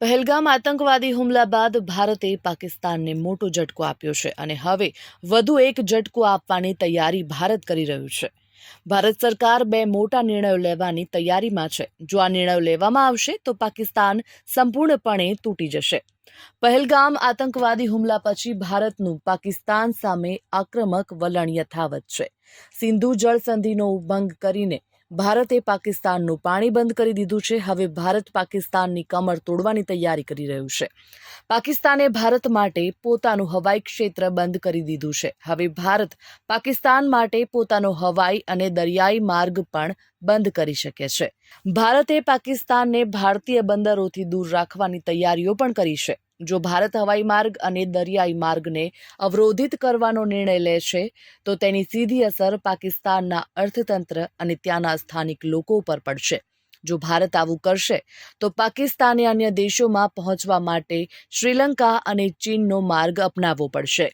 પહેલગામ આતંકવાદી હુમલા બાદ ભારતે પાકિસ્તાનને મોટો ઝટકો આપ્યો છે અને હવે વધુ એક ઝટકો આપવાની તૈયારી ભારત કરી રહ્યું છે. ભારત સરકાર બે મોટા નિર્ણયો લેવાની તૈયારીમાં છે. જો આ નિર્ણયો લેવામાં આવશે, તો પાકિસ્તાન સંપૂર્ણપણે તૂટી જશે. પહેલગામ આતંકવાદી હુમલા પછી ભારતનું પાકિસ્તાન સામે આક્રમક વલણ યથાવત છે. સિંધુ જળસંધિનો ઉભંગ ભંગ કરીને ભારતે પાકિસ્તાનનું પાણી બંધ કરી દીધું છે. હવે ભારત પાકિસ્તાનની કમર તોડવાની તૈયારી કરી રહ્યું છે. પાકિસ્તાને ભારત માટે પોતાનું હવાઈ ક્ષેત્ર બંધ કરી દીધું છે. હવે ભારત પાકિસ્તાન માટે પોતાનો હવાઈ અને દરિયાઈ માર્ગ પણ બંધ કરી શકે છે. ભારતે પાકિસ્તાનને ભારતીય બંદરોથી દૂર રાખવાની તૈયારીઓ પણ કરી છે. જો ભારત હવાઈ માર્ગ અને દરિયાઈ માર્ગને અવરોધિત કરવાનો નિર્ણય લે છે, તો તેની સીધી અસર પાકિસ્તાનના અર્થતંત્ર અને ત્યાંના સ્થાનિક લોકો પર પડશે. જો ભારત આવું કરશે, તો પાકિસ્તાને અન્ય દેશોમાં પહોંચવા માટે શ્રીલંકા અને ચીનનો માર્ગ અપનાવવો પડશે.